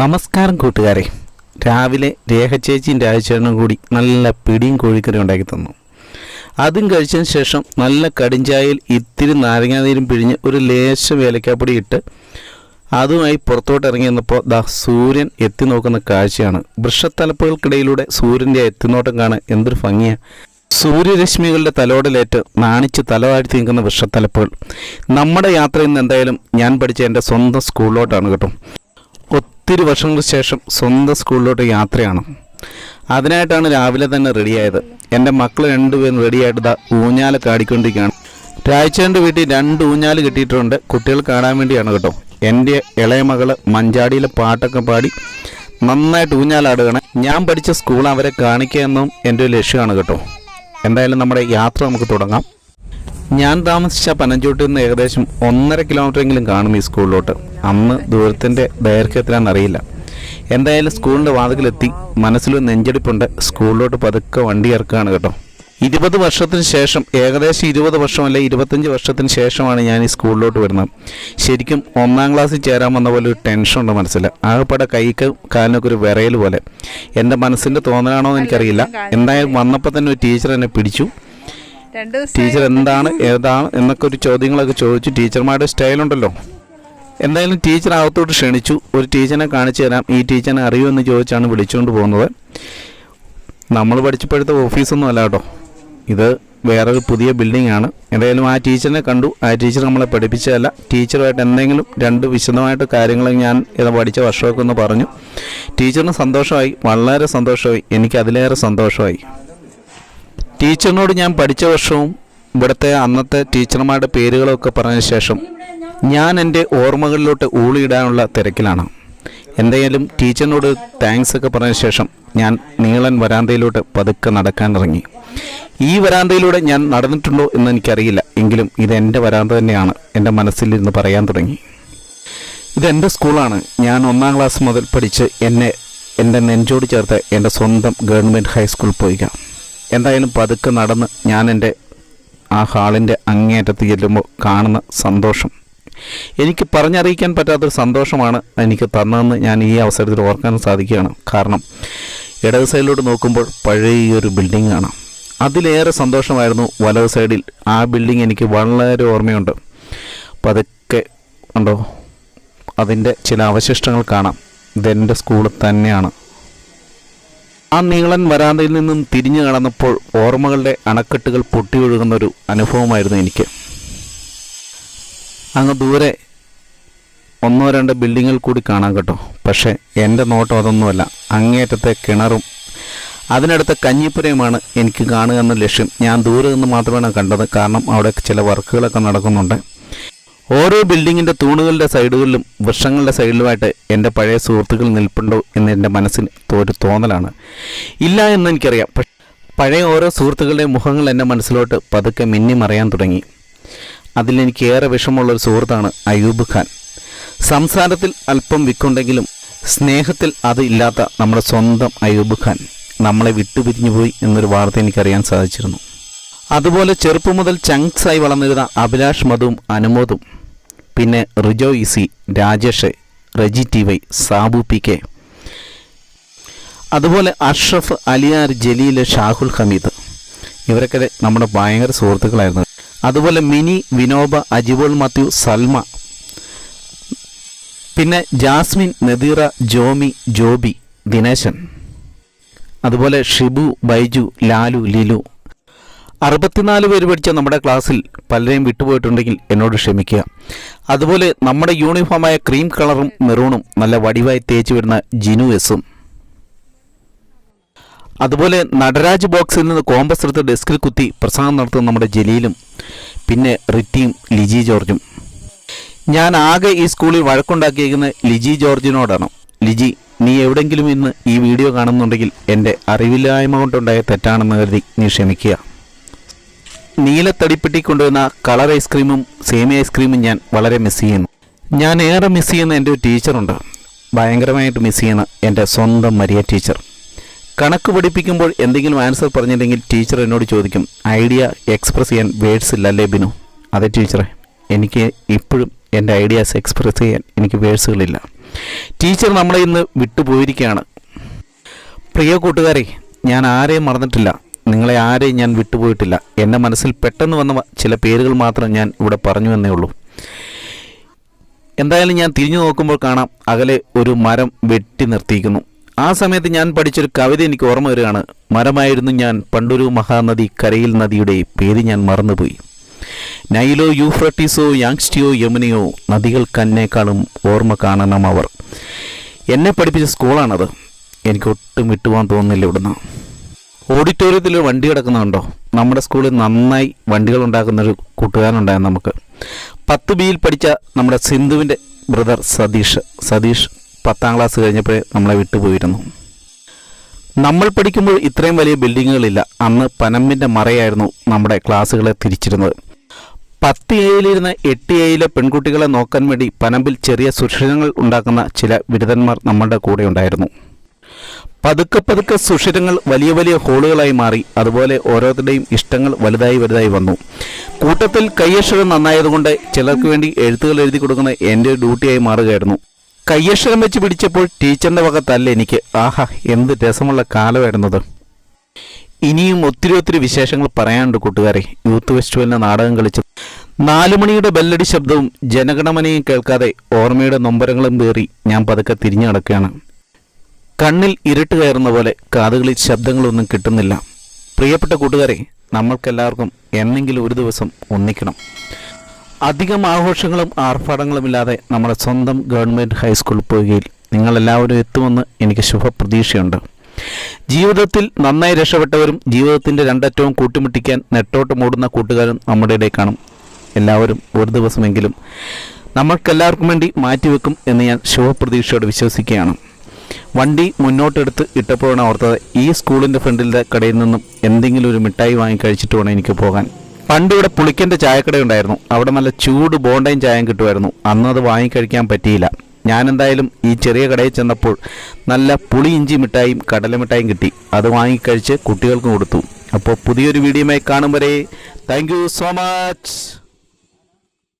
നമസ്കാരം കൂട്ടുകാരെ. രാവിലെ രേഖ ചേച്ചിയും രാജചേട്ടനും കൂടി നല്ല പിടിയും കോഴിക്കറി ഉണ്ടാക്കി തന്നു. അതും കഴിച്ചതിന് ശേഷം നല്ല കടിഞ്ചായയിൽ ഇത്തിരി നാരങ്ങാനീരും പിഴിഞ്ഞ് ഒരു ലേശം ഏലക്കാപ്പൊടി ഇട്ട് അതുമായി പുറത്തോട്ട് ഇറങ്ങി വന്നപ്പോൾ ദാ സൂര്യൻ എത്തി നോക്കുന്ന കാഴ്ചയാണ്. വൃക്ഷത്തലപ്പുകൾക്കിടയിലൂടെ സൂര്യന്റെ എത്തിനോട്ടം കാണാൻ എന്തൊരു ഭംഗിയാണ് സൂര്യരശ്മികളുടെ തലോടലേറ്റ് നാണിച്ച് തലവാഴ്ത്തി നിൽക്കുന്ന വൃക്ഷത്തലപ്പുകൾ. നമ്മുടെ യാത്ര ഇന്ന് എന്തായാലും ഞാൻ പഠിച്ച എന്റെ സ്വന്തം സ്കൂളിലോട്ടാണ് കേട്ടോ. ഒത്തിരി വർഷങ്ങൾക്ക് ശേഷം സ്വന്തം സ്കൂളിലോട്ട് യാത്രയാണ്. അതിനായിട്ടാണ് രാവിലെ തന്നെ റെഡിയായത്. എന്റെ മക്കൾ രണ്ടുപേരും റെഡിയായിട്ട് ദാ ഊഞ്ഞാല കാടിക്കൊണ്ടിരിക്കുകയാണ്. രാഴ്ചേന്റെ വീട്ടിൽ രണ്ട് ഊഞ്ഞാൽ കിട്ടിയിട്ടുണ്ട്. കുട്ടികൾ കാണാൻ വേണ്ടിയാണ് കേട്ടോ. എന്റെ ഇളയ മകൾ മഞ്ചാടിയിലെ പാട്ടൊക്കെ പാടി നന്നായിട്ട് ഊഞ്ഞാലാടുകയാണ് ഞാൻ പഠിച്ച സ്കൂൾ അവരെ കാണിക്കുക എന്നും എന്റെ ഒരു ലക്ഷ്യമാണ് കേട്ടോ. എന്തായാലും നമ്മുടെ യാത്ര നമുക്ക് തുടങ്ങാം. ഞാൻ താമസിച്ച പനഞ്ചോട്ടിൽ നിന്ന് ഏകദേശം ഒന്നര കിലോമീറ്ററെങ്കിലും കാണും ഈ സ്കൂളിലോട്ട്. അന്ന് ദൂരത്തിന്റെ ദൈർഘ്യത്തിലാണെന്ന് അറിയില്ല. എന്തായാലും സ്കൂളിന്റെ വാതിക്കലെത്തി മനസ്സിൽ നെഞ്ചടിപ്പുണ്ട്. സ്കൂളിലോട്ട് പതുക്കെ വണ്ടി ഇറക്കുകയാണ് കേട്ടോ. ഇരുപത് വർഷത്തിന് ശേഷം ഏകദേശം ഇരുപത് വർഷം അല്ലെ ഇരുപത്തഞ്ച് വർഷത്തിന് ശേഷമാണ് ഞാൻ ഈ സ്കൂളിലോട്ട് വരുന്നത്. ശരിക്കും ഒന്നാം ക്ലാസ്സിൽ ചേരാൻ വന്ന പോലെ ഒരു ടെൻഷൻ ഉണ്ട് മനസ്സിൽ ആകെപ്പാടെ കൈക്ക് കാലിനൊക്കെ ഒരു വിറയൽ പോലെ. എന്റെ മനസ്സിന്റെ തോന്നലാണോ എന്ന് എനിക്കറിയില്ല. എന്തായാലും വന്നപ്പോൾ തന്നെ ഒരു ടീച്ചർ എന്നെ പിടിച്ചു. ടീച്ചർ എന്താണ് ഏതാണ് എന്നൊക്കെ ഒരു ചോദ്യങ്ങളൊക്കെ ചോദിച്ചു ടീച്ചർമാരുടെ സ്റ്റൈലുണ്ടല്ലോ എന്തായാലും ടീച്ചർ അകത്തോട്ട് ക്ഷണിച്ചു. ഒരു ടീച്ചറിനെ കാണിച്ചു തരാം. ഈ ടീച്ചറിനെ അറിയുമെന്ന് ചോദിച്ചാണ് വിളിച്ചുകൊണ്ട് പോകുന്നത്. നമ്മൾ പഠിച്ചപ്പോഴത്തെ ഓഫീസൊന്നും അല്ല കേട്ടോ. ഇത് വേറൊരു പുതിയ ബിൽഡിംഗ് ആണ്. എന്തായാലും ആ ടീച്ചറിനെ കണ്ടു. ആ ടീച്ചർ നമ്മളെ പഠിപ്പിച്ചതല്ല. ടീച്ചറുമായിട്ട് എന്തെങ്കിലും രണ്ട് വിശദമായിട്ട് കാര്യങ്ങൾ ഞാൻ ഇത് പഠിച്ച വർഷമൊക്കെ ഒന്ന് പറഞ്ഞു. ടീച്ചറിന് സന്തോഷമായി. വളരെ സന്തോഷമായി. എനിക്ക് അതിലേറെ സന്തോഷമായി. ടീച്ചറിനോട് ഞാൻ പഠിച്ച വർഷവും ഇവിടുത്തെ അന്നത്തെ ടീച്ചർമാരുടെ പേരുകളൊക്കെ പറഞ്ഞ ശേഷം ഞാൻ എന്റെ ഓർമ്മകളിലോട്ട് ഊളിയിടാനുള്ള തിരക്കിലാണ്. എന്തായാലും ടീച്ചറിനോട് താങ്ക്സ് ഒക്കെ പറഞ്ഞ ശേഷം ഞാൻ നീളൻ വരാന്തയിലോട്ട് പതുക്കെ നടക്കാൻ ഇറങ്ങി. ഈ വരാന്തയിലൂടെ ഞാൻ നടന്നിട്ടുണ്ടോ എന്ന് എനിക്കറിയില്ല. എങ്കിലും ഇത് എന്റെ വരാന്ത തന്നെയാണ് എന്റെ മനസ്സിലിരുന്ന് പറയാൻ തുടങ്ങി. ഇതെന്റെ സ്കൂളാണ്. ഞാൻ ഒന്നാം ക്ലാസ് മുതൽ പഠിച്ച് എന്നെ എന്റെ നെഞ്ചോട് ചേർത്ത് എന്റെ സ്വന്തം ഗവൺമെന്റ് ഹൈസ്കൂൾ പോയിക്കാം എന്തായാലും പതുക്കെ നടന്ന് ഞാൻ എന്റെ ആ ഹാളിന്റെ അങ്ങേയറ്റത്ത് ചെല്ലുമ്പോൾ കാണുന്ന സന്തോഷം. എനിക്ക് പറഞ്ഞറിയിക്കാൻ പറ്റാത്തൊരു സന്തോഷമാണ് എനിക്ക് തന്നതെന്ന് ഞാൻ ഈ അവസരത്തിൽ ഓർക്കാൻ സാധിക്കുകയാണ്. കാരണം ഇടത് സൈഡിലോട്ട് നോക്കുമ്പോൾ പഴയ ഈ ഒരു ബിൽഡിംഗ് ആണ്. അതിലേറെ സന്തോഷമായിരുന്നു വലത് സൈഡിൽ. ആ ബിൽഡിംഗ് എനിക്ക് വളരെ ഓർമ്മയുണ്ട്. പതുക്കെ ഉണ്ടോ? അതിന്റെ ചില അവശിഷ്ടങ്ങൾ കാണാം. ഇതെന്റെ സ്കൂൾ തന്നെയാണ്. ആ നീളൻ വരാന്തയിൽ നിന്നും തിരിഞ്ഞു കടന്നപ്പോൾ ഓർമ്മകളുടെ അണക്കെട്ടുകൾ പൊട്ടിയൊഴുകുന്നൊരു അനുഭവമായിരുന്നു എനിക്ക്. അങ്ങ് ദൂരെ ഒന്നോ രണ്ടോ ബിൽഡിങ്ങിൽ കൂടി കാണാം കേട്ടോ. പക്ഷേ എന്റെ നോട്ടം അതൊന്നുമല്ല. അങ്ങേറ്റത്തെ കിണറും അതിനടുത്ത കഞ്ഞിപ്പുരയുമാണ് എനിക്ക് കാണുക എന്ന ലക്ഷ്യം. ഞാൻ ദൂരെ നിന്ന് മാത്രമാണ് കണ്ടത്. കാരണം അവിടെ ചില വർക്കുകളൊക്കെ നടക്കുന്നുണ്ട്. ഓരോ ബിൽഡിങ്ങിന്റെ തൂണുകളുടെ സൈഡുകളിലും വൃക്ഷങ്ങളുടെ സൈഡിലുമായിട്ട് എന്റെ പഴയ സുഹൃത്തുക്കൾ നിൽപ്പുണ്ടോ എന്ന് എന്റെ മനസ്സിന് ഒരു തോന്നലാണ്. ഇല്ല എന്ന് എനിക്കറിയാം. പഴയ ഓരോ സുഹൃത്തുക്കളുടെയും മുഖങ്ങൾ എന്റെ മനസ്സിലോട്ട് പതുക്കെ മിന്നി മറിയാൻ തുടങ്ങി. അതിലെനിക്ക് ഏറെ വിഷമമുള്ളൊരു സുഹൃത്താണ് അയൂബ് ഖാൻ. സംസാരത്തിൽ അല്പം വിക്കുണ്ടെങ്കിലും സ്നേഹത്തിൽ അത് ഇല്ലാത്ത നമ്മുടെ സ്വന്തം അയൂബ് ഖാൻ നമ്മളെ വിട്ടുപിരിഞ്ഞു പോയി എന്നൊരു വാർത്ത എനിക്കറിയാൻ സാധിച്ചിരുന്നു. അതുപോലെ ചെറുപ്പം മുതൽ ചങ്ക്സായി വളർന്നിരുന്ന അഭിലാഷ് മധുവും അനുമോദും പിന്നെ Rijo EC Rajesh Reji T Y Sabu P K. അതുപോലെ അഷ്റഫ് അലിയാർ ജലീൽ ഷാഹുൽ ഹമീദ്. ഇവരൊക്കെ നമ്മുടെ ഭയങ്കര സുഹൃത്തുക്കളായിരുന്നു. അതുപോലെ മിനി വിനോബ അജിബോൾ മാത്യു സൽമ. പിന്നെ ജാസ്മിൻ നദീറ ജോമി ജോബി ദിനേശൻ. അതുപോലെ ഷിബു ബൈജു ലാലു ലിലു. അറുപത്തിനാല് പേര് പഠിച്ച നമ്മുടെ ക്ലാസ്സിൽ പലരെയും വിട്ടുപോയിട്ടുണ്ടെങ്കിൽ എന്നോട് ക്ഷമിക്കുക. അതുപോലെ നമ്മുടെ യൂണിഫോമായ ക്രീം കളറും മെറൂണും നല്ല വടിവായി തേച്ച് വരുന്ന ജിനു എസും. അതുപോലെ നടരാജ് ബോക്സിൽ നിന്ന് കോമ്പസ് എടുത്ത് ഡെസ്കിൽ കുത്തി പ്രസംഗം നടത്തുന്ന നമ്മുടെ ജലീലും പിന്നെ റിറ്റിയും ലിജി ജോർജും. ഞാൻ ആകെ ഈ സ്കൂളിൽ വഴക്കുണ്ടാക്കിയിരിക്കുന്നത് ലിജി ജോർജിനോടാണ്. ലിജി നീ എവിടെങ്കിലും ഇന്ന് ഈ വീഡിയോ കാണുന്നുണ്ടെങ്കിൽ എന്റെ അറിവില്ലായ്മ കൊണ്ടുണ്ടായ തെറ്റാണെന്ന് കരുതി നീ ക്ഷമിക്കുക. നീലത്തടിപ്പെട്ടി കൊണ്ടുവന്ന കളർ ഐസ്ക്രീമും സേമിയ ഐസ്ക്രീമും ഞാൻ വളരെ മിസ് ചെയ്യുന്നു. ഞാൻ ഏറെ മിസ് ചെയ്യുന്ന എന്റെ ഒരു ടീച്ചറുണ്ട്. ഭയങ്കരമായിട്ട് മിസ് ചെയ്യുന്ന എന്റെ സ്വന്തം മരിയ ടീച്ചർ. കണക്ക് പഠിപ്പിക്കുമ്പോൾ എന്തെങ്കിലും ആൻസർ പറഞ്ഞില്ലെങ്കിൽ ടീച്ചർ എന്നോട് ചോദിക്കും ഐഡിയ എക്സ്പ്രസ് ചെയ്യാൻ വേർഡ്സ് ഇല്ലല്ലേ ബിനു? അതെ ടീച്ചറെ എനിക്ക് ഇപ്പോഴും എന്റെ ഐഡിയാസ് എക്സ്പ്രസ് ചെയ്യാൻ എനിക്ക് വേഴ്സുകളില്ല ടീച്ചർ നമ്മളെ ഇന്ന് വിട്ടുപോയിരിക്കുകയാണ്. പ്രിയ കൂട്ടുകാരെ ഞാൻ ആരെയും മറന്നിട്ടില്ല. നിങ്ങളെ ആരെയും ഞാൻ വിട്ടുപോയിട്ടില്ല. എന്റെ മനസ്സിൽ പെട്ടെന്ന് വന്ന ചില പേരുകൾ മാത്രം ഞാൻ ഇവിടെ പറഞ്ഞു എന്നേ ഉള്ളൂ. എന്തായാലും ഞാൻ തിരിഞ്ഞു നോക്കുമ്പോൾ കാണാം അകലെ ഒരു മരം വെട്ടി നിർത്തിയിരിക്കുന്നു. ആ സമയത്ത് ഞാൻ പഠിച്ചൊരു കവിത എനിക്ക് ഓർമ്മ വരികയാണ്. മരമായിരുന്നു ഞാൻ. പണ്ടൊരു മഹാനദി കരയിൽ നദിയുടെ പേര് ഞാൻ മറന്നുപോയി. നൈലോ യൂഫ്രട്ടീസോ യാങ്സ്റ്റിയോ യമുനയോ നദികൾക്കെന്നേക്കാളും ഓർമ്മ കാണണം അവർ. എന്നെ പഠിപ്പിച്ച സ്കൂളാണത്. എനിക്ക് ഒട്ടും വിട്ടുപോകാൻ തോന്നുന്നില്ല ഇവിടുന്ന്. ഓഡിറ്റോറിയത്തിൽ വണ്ടി കിടക്കുന്നുണ്ടോ? നമ്മുടെ സ്കൂളിൽ നന്നായി വണ്ടികൾ ഉണ്ടാക്കുന്നൊരു കൂട്ടുകാരനുണ്ടായിരുന്നു നമുക്ക്. പത്ത് ബിയിൽ പഠിച്ച നമ്മുടെ സിന്ധുവിന്റെ ബ്രദർ സതീഷ്. സതീഷ് പത്താം ക്ലാസ് കഴിഞ്ഞപ്പോൾ നമ്മളെ വിട്ടുപോയിരുന്നു നമ്മൾ പഠിക്കുമ്പോൾ ഇത്രയും വലിയ ബിൽഡിങ്ങുകളില്ല. അന്ന് പനമ്പിന്റെ മറയായിരുന്നു നമ്മുടെ ക്ലാസ്സുകളെ തിരിച്ചിരുന്നത്. പത്ത് എയിലിരുന്ന് എട്ട് എയിലെ പെൺകുട്ടികളെ നോക്കാൻ വേണ്ടി പനമ്പിൽ ചെറിയ സുഷിരങ്ങൾ ഉണ്ടാക്കുന്ന ചില ബിരുദന്മാർ നമ്മളുടെ കൂടെ ഉണ്ടായിരുന്നു. പതുക്കെ പതുക്കെ സുഷിരങ്ങൾ വലിയ വലിയ ഹോളുകളായി മാറി. അതുപോലെ ഓരോരുത്തരുടെയും ഇഷ്ടങ്ങൾ വലുതായി വലുതായി വന്നു. കൂട്ടത്തിൽ കയ്യക്ഷരം നന്നായതുകൊണ്ട് ചിലർക്ക് വേണ്ടി എഴുത്തുകൾ എഴുതി കൊടുക്കുന്ന എന്റെ ഡ്യൂട്ടിയായി മാറുകയായിരുന്നു. കയ്യക്ഷരം വെച്ച് പിടിച്ചപ്പോൾ ടീച്ചറിന്റെ വകത്തല്ല എനിക്ക്. ആഹാ എന്ത് രസമുള്ള കാലമായിരുന്നത്. ഇനിയും ഒത്തിരി ഒത്തിരി വിശേഷങ്ങൾ പറയാനുണ്ട് കൂട്ടുകാരെ. യൂത്ത് ഫെസ്റ്റിവലിന് നാടകം കളിച്ചു നാലുമണിയുടെ ബെല്ലടി ശബ്ദവും ജനഗണമനയും കേൾക്കാതെ ഓർമ്മയുടെ നൊമ്പരങ്ങളും പേറി ഞാൻ പതുക്കെ തിരിഞ്ഞു നടക്കുകയാണ്. കണ്ണിൽ ഇരുട്ട് കയറുന്ന പോലെ കാതുകളിൽ ശബ്ദങ്ങളൊന്നും കിട്ടുന്നില്ല. പ്രിയപ്പെട്ട കൂട്ടുകാരെ നമ്മൾക്കെല്ലാവർക്കും എന്നെങ്കിലും ഒരു ദിവസം ഒന്നിക്കണം. അധികം ആഘോഷങ്ങളും ആർഭാടങ്ങളുമില്ലാതെ നമ്മുടെ സ്വന്തം ഗവൺമെന്റ് ഹൈസ്കൂൾ പോവുകയിൽ നിങ്ങളെല്ലാവരും എത്തുമെന്ന് എനിക്ക് ശുഭപ്രതീക്ഷയുണ്ട്. ജീവിതത്തിൽ നന്നായി രക്ഷപ്പെട്ടവരും ജീവിതത്തിന്റെ രണ്ടറ്റവും കൂട്ടിമുട്ടിക്കാൻ നെട്ടോട്ട് മൂടുന്ന കൂട്ടുകാരും നമ്മുടെ ഇടയിൽ കാണും. എല്ലാവരും ഒരു ദിവസമെങ്കിലും നമ്മൾക്കെല്ലാവർക്കും വേണ്ടി മാറ്റിവെക്കും എന്ന് ഞാൻ ശുഭപ്രതീക്ഷയോട് വിശ്വസിക്കുകയാണ്. വണ്ടി മുന്നോട്ടെടുത്ത് ഇട്ടപ്പോഴാണ് ഓർത്തത് ഈ സ്കൂളിന്റെ ഫ്രണ്ടിലെ കടയിൽ നിന്നും എന്തെങ്കിലും ഒരു മിഠായി വാങ്ങി കഴിച്ചിട്ട് വേണം എനിക്ക് പോകാൻ. പണ്ട് ഇവിടെ പുളിക്കന്റെ ചായക്കട ഉണ്ടായിരുന്നു. അവിടെ നല്ല ചൂട് ബോണ്ടയും ചായയും കിട്ടുമായിരുന്നു. അന്ന് അത് വാങ്ങിക്കഴിക്കാൻ പറ്റിയില്ല. ഞാൻ എന്തായാലും ഈ ചെറിയ കടയിൽ ചെന്നപ്പോൾ നല്ല പുളി ഇഞ്ചി മിഠായും കടല മിഠായും കിട്ടി. അത് വാങ്ങിക്കഴിച്ച് കുട്ടികൾക്കും കൊടുത്തു. അപ്പോൾ പുതിയൊരു വീഡിയോയുമായി കാണും വരെ. Thank so much